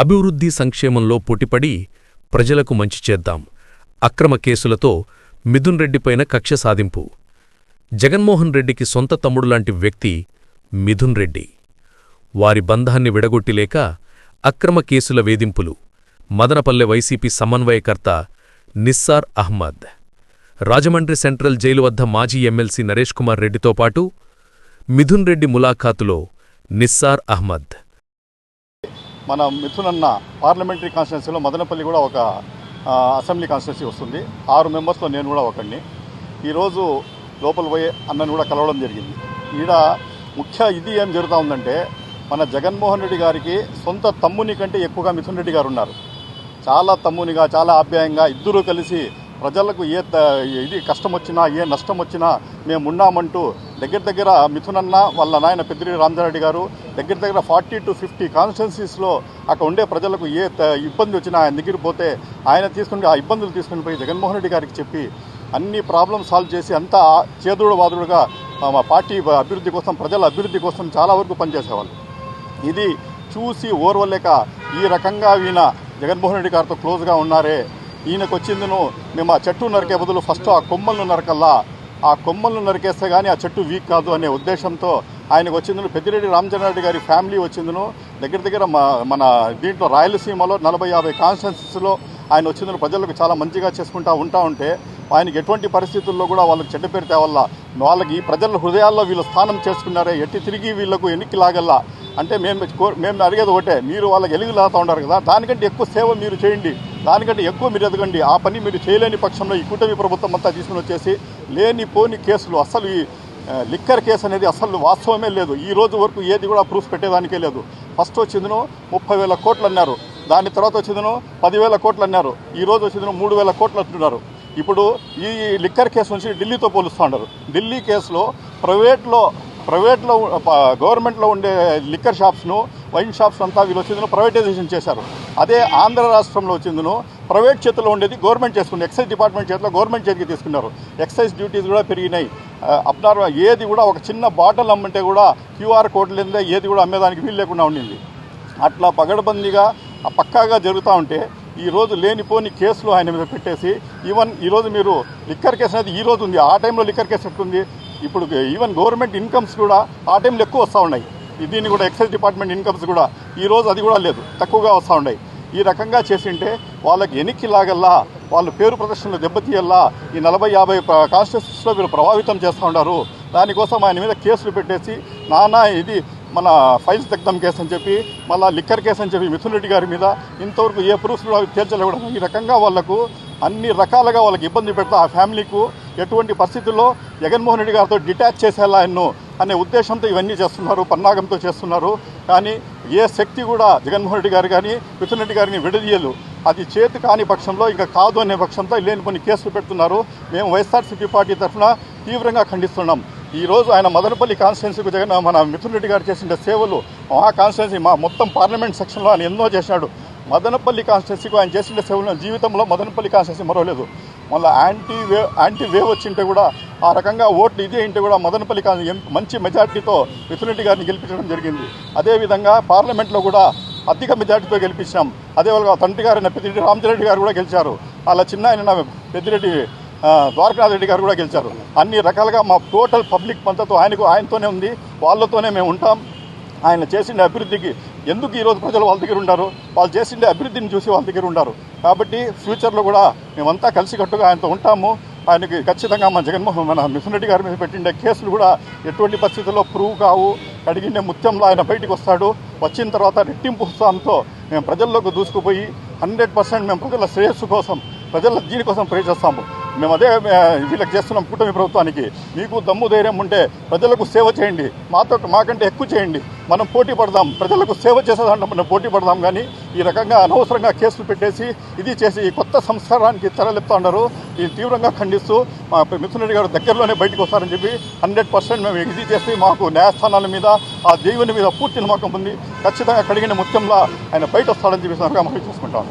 అభివృద్ధి సంక్షేమంలో పోటీపడి ప్రజలకు మంచి చేద్దాం. అక్రమ కేసులతో మిథున్ రెడ్డిపైన కక్ష సాధింపు. జగన్మోహన్ రెడ్డికి సొంత తమ్ముడులాంటి వ్యక్తి మిథున్ రెడ్డి. వారి బంధాన్ని విడగొట్టిలేక అక్రమ కేసుల వేధింపులు. మదనపల్లె వైసీపీ సమన్వయకర్త నిస్సార్ అహ్మద్. రాజమండ్రి సెంట్రల్ జైలు వద్ద మాజీ ఎమ్మెల్సీ నరేష్ కుమార్ రెడ్డితో పాటు మిథున్ రెడ్డి ములాఖాతులో నిస్సార్ అహ్మద్. మన మిథున్ అన్న పార్లమెంటరీ కాన్స్టిట్యున్సీలో మదనపల్లి కూడా ఒక అసెంబ్లీ కాన్స్టిట్యున్సీ వస్తుంది. ఆరు మెంబర్స్లో నేను కూడా ఒకడిని. ఈరోజు లోపల పోయి అన్నను కూడా కలవడం జరిగింది. ఈడ ముఖ్య ఇది ఏం జరుగుతూ ఉందంటే మన జగన్మోహన్ రెడ్డి గారికి సొంత తమ్ముని కంటే ఎక్కువగా మిథున్ రెడ్డి గారు ఉన్నారు. చాలా తమ్మునిగా చాలా ఆప్యాయంగా ఇద్దరూ కలిసి ప్రజలకు ఏ త- ఇది కష్టం వచ్చినా ఏ నష్టం వచ్చినా మేము ఉన్నామంటూ దగ్గర దగ్గర మిథునన్న వాళ్ళ నాయన పెద్దిరెడ్డి రామచంద్రారెడ్డి గారు దగ్గర దగ్గర ఫార్టీ టు ఫిఫ్టీ కాన్స్టిట్యున్సీస్లో అక్కడ ఉండే ప్రజలకు ఏ ఇబ్బంది వచ్చినా ఆయన దగ్గర పోతే ఆయన తీసుకుని ఆ ఇబ్బందులు తీసుకుని పోయి జగన్మోహన్ రెడ్డి గారికి చెప్పి అన్ని ప్రాబ్లమ్ సాల్వ్ చేసి అంతా చేదుడు వాదుడుగా మా పార్టీ అభివృద్ధి కోసం ప్రజల అభివృద్ధి కోసం చాలా వరకు పనిచేసేవాళ్ళు. ఇది చూసి ఓర్వలేక ఈ రకంగా వీణ జగన్మోహన్ రెడ్డి గారితో క్లోజ్గా ఉన్నారే ఈయనకు వచ్చిందను మేము ఆ చెట్టు నరికే బదులు ఫస్ట్ ఆ కొమ్మలను నరకల్లా. ఆ కొమ్మలను నరికేస్తే కానీ ఆ చెట్టు వీక్ కాదు అనే ఉద్దేశంతో ఆయనకు వచ్చిందను పెద్దిరెడ్డి రామచంద్రారెడ్డి గారి ఫ్యామిలీ వచ్చిందను. దగ్గర దగ్గర మా- మన దీంట్లో రాయలసీమలో నలభై యాభై కాన్స్టిట్యున్సీస్లో ఆయన వచ్చిందను ప్రజలకు చాలా మంచిగా చేసుకుంటా ఉంటా ఉంటే ఆయనకి ఎటువంటి పరిస్థితుల్లో కూడా వాళ్ళకి చెడ్డ పేరు తేవల్ల. వాళ్ళకి ఈ ప్రజల హృదయాల్లో వీళ్ళు స్థానం చేసుకున్నారే. ఎట్టి తిరిగి వీళ్ళకు ఎన్నిక లాగల్లా. అంటే మేము మేము అడిగేది ఒకటే. మీరు వాళ్ళకి ఎలుగులాతా ఉంటారు కదా. దానికంటే ఎక్కువ సేవ మీరు చేయండి. దానికంటే ఎక్కువ మీరు ఎదగండి. ఆ పని మీరు చేయలేని పక్షంలో ఈ కూటమి ప్రభుత్వం అంతా తీసుకుని వచ్చేసి లేని పోని కేసులు అసలు ఈ లిక్కర్ కేసు అనేది అసలు వాస్తవమే లేదు. ఈ రోజు వరకు ఏది కూడా ప్రూఫ్ పెట్టేదానికే లేదు. ఫస్ట్ వచ్చిందను ముప్పై వేల కోట్లు అన్నారు. దాని తర్వాత వచ్చిందను పదివేల కోట్లు అన్నారు. ఈ రోజు వచ్చిందను మూడు వేల కోట్లు అంటున్నారు. ఇప్పుడు ఈ లిక్కర్ కేసు నుంచి ఢిల్లీతో పోలుస్తున్నారు ఢిల్లీ కేసులో ప్రైవేట్లో ప్రైవేట్లో గవర్నమెంట్లో ఉండే లిక్కర్ షాప్స్ను వైన్ షాప్స్ అంతా వీళ్ళు వచ్చిందను ప్రైవేటైజేషన్ చేశారు. అదే ఆంధ్ర రాష్ట్రంలో వచ్చిందను ప్రైవేట్ చేతిలో ఉండేది గవర్నమెంట్ చేసుకుంది. ఎక్సైజ్ డిపార్ట్మెంట్ చేతిలో గవర్నమెంట్ చేతికి తీసుకున్నారు. ఎక్సైజ్ డ్యూటీస్ కూడా పెరిగినాయి. అప్నార్ ఏది కూడా ఒక చిన్న బాటిల్ అమ్మంటే కూడా క్యూఆర్ కోడ్ ఏది కూడా అమ్మేదానికి వీలు లేకుండా ఉండింది. అట్లా పగడబందీగా పక్కాగా జరుగుతూ ఉంటే ఈరోజు లేనిపోని కేసులు ఆయన మీద పెట్టేసి ఈవెన్ ఈరోజు మీరు లిక్కర్ కేసు అనేది ఈ రోజు ఉంది. ఆ టైంలో లిక్కర్ కేసు ఎట్టుంది ఇప్పుడు ఈవెన్ గవర్నమెంట్ ఇన్కమ్స్ కూడా ఆ టైంలో ఎక్కువ వస్తూ ఉన్నాయి. దీన్ని కూడా ఎక్సైజ్ డిపార్ట్మెంట్ ఇన్కమ్స్ కూడా ఈ రోజు అది కూడా లేదు. తక్కువగా వస్తూ ఉన్నాయి. ఈ రకంగా చేసింటే వాళ్ళకి ఎనికి లాగల్లా వాళ్ళ పేరు ప్రదర్శనలు దెబ్బతీయల్లా ఈ నలభై యాభై కాన్స్టిట్యూన్సీస్లో వీళ్ళు ప్రభావితం చేస్తూ ఉన్నారు దానికోసం ఆయన మీద కేసులు పెట్టేసి నానా ఇది మన ఫైల్స్ దగ్ధం కేసు అని చెప్పి మళ్ళీ లిక్కర్ కేసు అని చెప్పి మిథున్ రెడ్డి గారి మీద ఇంతవరకు ఏ ప్రూఫ్స్ కూడా తేల్చలేవడం ఈ రకంగా వాళ్ళకు అన్ని రకాలుగా వాళ్ళకి ఇబ్బంది పెడతా. ఆ ఫ్యామిలీకు ఎటువంటి పరిస్థితుల్లో జగన్మోహన్ రెడ్డి గారితో డిటాచ్ చేసేలా ఎన్నో అనే ఉద్దేశంతో ఇవన్నీ చేస్తున్నారు పన్నాగంతో చేస్తున్నారు. కానీ ఏ శక్తి కూడా జగన్మోహన్ రెడ్డి గారు కానీ మిథున్ రెడ్డి గారిని విడదీయలు అది చేతి కాని పక్షంలో ఇంకా కాదు అనే పక్షంతో లేని కొన్ని కేసులు పెడుతున్నారు. మేము వైఎస్ఆర్సీపీ పార్టీ తరఫున తీవ్రంగా ఖండిస్తున్నాం. ఈ రోజు ఆయన మదనపల్లి కాన్స్టిట్యున్సీకి జగన్ మన మిథున్ రెడ్డి గారు చేసిన సేవలు మా కాన్స్టిట్యున్సీ మా మొత్తం పార్లమెంట్ సెక్షన్లో ఆయన ఎన్నో చేశాడు. మదనపల్లి కాన్స్టిట్యూన్సీకి ఆయన చేసిన సేవలు జీవితంలో మదనపల్లి కాన్స్టిట్యున్సీ మరోలేదు మళ్ళీ యాంటీ వేవ్ యాంటీ వేవ్ వచ్చింటే కూడా ఆ రకంగా ఓట్లు ఇదే ఇంటే కూడా మదనపల్లి కాన్ మంచి మెజార్టీతో మిథున్ గారిని గెలిపించడం జరిగింది. అదేవిధంగా పార్లమెంట్లో కూడా అధిక మెజార్టీతో గెలిపించాం అదేవిధంగా తండ్రి గారైన పెద్దిరెడ్డి రామచిరెడ్డి గారు కూడా గెలిచారు. అలా చిన్న ఆయన పెద్దిరెడ్డి ద్వారకానాథ్ రెడ్డి గారు కూడా గెలిచారు. అన్ని రకాలుగా మా టోటల్ పబ్లిక్ మద్దతు ఆయనకు ఆయనతోనే ఉంది. వాళ్ళతోనే మేము ఉంటాం. ఆయన చేసిన అభివృద్ధికి ఎందుకు ఈరోజు ప్రజలు వాళ్ళ దగ్గర ఉన్నారు వాళ్ళు చేసిండే అభివృద్ధిని చూసి వాళ్ళ దగ్గర ఉన్నారు కాబట్టి ఫ్యూచర్లో కూడా మేమంతా కలిసికట్టుగా ఆయనతో ఉంటాము. ఆయనకి ఖచ్చితంగా మన జగన్మోహన్ మన మిథున్ రెడ్డి గారి మీద పెట్టిండే కేసులు కూడా ఎటువంటి పరిస్థితుల్లో ప్రూవ్ కావు. కడిగిండే ముత్యంలో ఆయన బయటికి వస్తాడు. వచ్చిన తర్వాత రెట్టింపు ఉత్సాహంతో మేము ప్రజల్లోకి దూసుకుపోయి హండ్రెడ్ పర్సెంట్ మేము ప్రజల శ్రేయస్సు కోసం ప్రజల దీనికోసం ప్రే చేస్తాము. మేము అదే వీళ్ళకి చేస్తున్నాం కూటమి ప్రభుత్వానికి. మీకు దమ్ము ధైర్యం ఉంటే ప్రజలకు సేవ చేయండి. మాతో మాకంటే ఎక్కువ చేయండి. మనం పోటీ పడదాం. ప్రజలకు సేవ చేసేదాంట్లో మనం పోటీ పడదాం. కానీ ఈ రకంగా అనవసరంగా కేసులు పెట్టేసి ఇది చేసి ఈ కొత్త సంస్కారానికి తెరలిపుతా ఉన్నారు ఈ తీవ్రంగా ఖండిస్తూ మా మిథున్రెడ్డి గారు దగ్గరలోనే బయటకు వస్తారని చెప్పి హండ్రెడ్ పర్సెంట్ మేము ఇది చేసి మాకు న్యాయస్థానాల మీద ఆ దేవుని మీద పూర్తి నమ్మకం ఉంది. ఖచ్చితంగా కడిగిన ముత్యంలా ఆయన బయట వస్తాడని చెప్పి మనం చూసుకుంటాం.